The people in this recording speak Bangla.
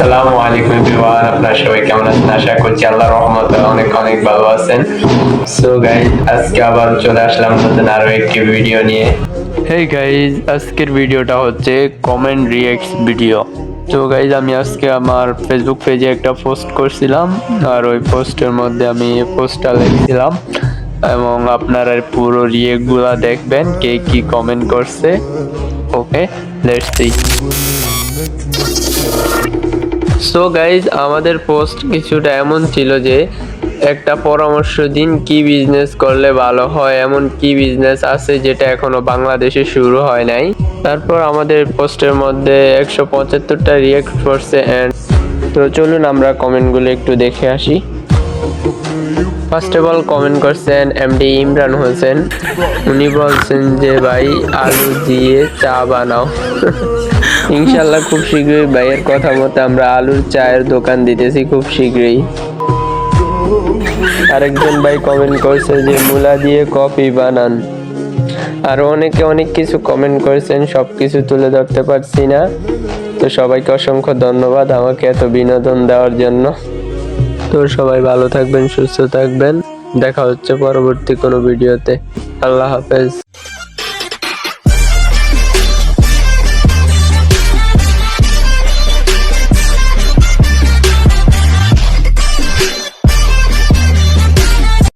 আসসালামু আলাইকুম এভরিওয়ান আপনারা সবাই কেমন আছেন? আশা করছি আল্লাহর রহমতে অনেক অনেক ভালো আছেন। সো গাইজ আজকে আবার চলে আসলাম নতুন আরও একটি ভিডিও নিয়ে। হেই গাইজ আজকের ভিডিওটা হচ্ছে কমেন্ট রিয়েক্টস ভিডিও তো গাইজ আমি আজকে আমার ফেসবুক পেজে একটা পোস্ট করছিলাম, আর ওই পোস্টের মধ্যে আমি পোস্টটা লিখছিলাম, এবং আপনারা পুরো রিয়েক্টগুলা দেখবেন, কে কি কমেন্ট করছে। Okay let's see so guys আমাদের পোস্ট কিছুটা এমন ছিল যে একটা পরামর্শ দিন কি বিজনেস করলে ভালো হয়, এমন কি বিজনেস আছে যেটা এখনও বাংলাদেশে শুরু হয় নাই। তারপর আমাদের পোস্টের মধ্যে একশো পঁচাত্তরটা রিয়েক্ট করছে অ্যান্ড তো চলুন আমরা কমেন্টগুলো একটু দেখে আসি। ফার্স্ট অফ অল কমেন্ট করছেন এমডি ইমরান হোসেন। উনি বলছেন যে, ভাই, আলু দিয়ে চা বানাও। ইনশাল্লাহ খুব শীঘ্রই ভাইয়ের কথা মতো আমরা আলুর চায়ের দোকান দিতেছি খুব শীঘ্রই। আরেকজন ভাই কমেন্ট করছে যে, মুলা দিয়ে কফি বানান। আরও অনেকে অনেক কিছু কমেন্ট করেছেন সব কিছু তুলে ধরতে পারছি না। তো সবাইকে অসংখ্য ধন্যবাদ আমাকে এত বিনোদন দেওয়ার জন্য। তো সবাই ভালো থাকবেন, সুস্থ থাকবেন। দেখা হচ্ছে পরবর্তী কোনো ভিডিওতে। আল্লাহ হাফেজ।